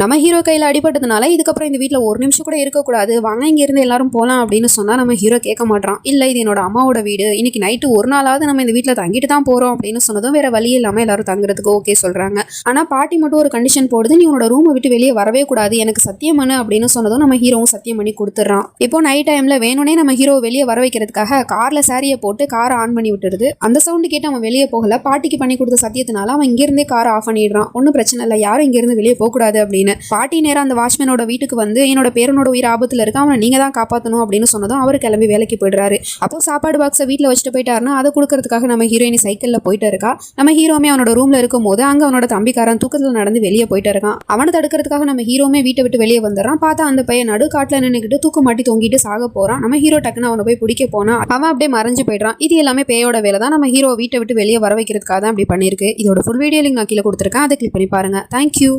நம்ம ஹீரோ கையில் அடிபட்டதுனால இதுக்கப்புறம் இந்த வீட்டில் ஒரு நிமிஷம் கூட இருக்கக்கூடாது. வாங்க இங்கேருந்து எல்லாரும் போகலாம் அப்படின்னு சொன்னால் நம்ம ஹீரோ கேட்க மாட்டான் இல்லை இது என்னோட அம்மாவோட வீடு. இன்னைக்கு நைட்டு ஒரு நாளாவது நம்ம இந்த வீட்டில் தங்கிட்டு தான் போகிறோம் அப்படின்னு சொன்னதும் வேற வழி இல்லாமல் எல்லாரும் தங்குறதுக்கு ஓகே சொல்கிறாங்க ஆனால் பாட்டி மட்டும் ஒரு கண்டிஷன் போடுது. நீ உன்னோட ரூமை விட்டு வெளியே வரவே கூடாது. எனக்கு சத்தியம் பண்ணு அப்படின்னு சொன்னதும் நம்ம ஹீரோவும் சத்தியம் பண்ணி கொடுத்துட்றான். இப்போ நைட் டைமில் வேணும்னே நம்ம ஹீரோ வெளியே வர வைக்கிறதுக்காக காரில் சாரியை போட்டு காரை ஆன் பண்ணி விட்டுருது அந்த சவுண்டு கேட்டு அவன் வெளியே போகல. பாட்டிக்கு பண்ணி கொடுத்த சத்தியத்தினால அவன் இங்கேருந்தே காரை ஆஃப் பண்ணிடுறான். ஒன்றும் பிரச்சனை இல்லை. யாரும் இங்கேருந்து வெளியே போகக்கூடாது அப்படின்னு பாட்டி நேரம் அந்த வாட்ச்மேனோட வீட்டுக்கு வந்து என்னோட பேரனோட உயிர் ஆபத்தில் இருக்கு அவனை நீங்கள் தான் காப்பாற்றணும் அப்படின்னு சொன்னதும் அவர் கிளம்பி வேலைக்கு போயிடுறாரு. அப்போ சாப்பாடு பாக்ஸை வீட்டில் வச்சுட்டு போயிட்டாருன்னா அதை கொடுக்கறதுக்காக நம்ம ஹீரோயினி சைக்கிளில் போயிட்டு இருக்கா. நம்ம ஹீரோமே அவனோட ரூமில் இருக்கும்போது அங்கே அவனோட தம்பிக்காரன் தூக்கத்தில் நடந்து வெளியே போயிட்டு இருக்கான். அவனை தடுக்கிறதுக்காக நம்ம ஹீரோமே வீட்டை விட்டு வெளியே வந்துடுறான். பார்த்தா அந்த பையன் நடு காட்டில் நின்றுக்கிட்டு தூக்கு மாட்டி தொங்கிட்டு சாக போகிறான் நம்ம ஹீரோ டக்குன்னு அவனை போய் பிடிக்க போனா அவன் அப்படியே மறைஞ்சு போயிடுறான். இது எல்லாமே பேயோட வேலை தான். நம்ம ஹீரோ வீட்டை விட்டு வெளியே வர வைக்கிறதுக்காக தான் அப்படி பண்ணியிருக்கு. இதோட ஃபுல் வீடியோ லிங்க் நான் கீழே கொடுத்துருக்கேன். அதை கிளிக் பண்ணி பாருங்க. தேங்க்யூ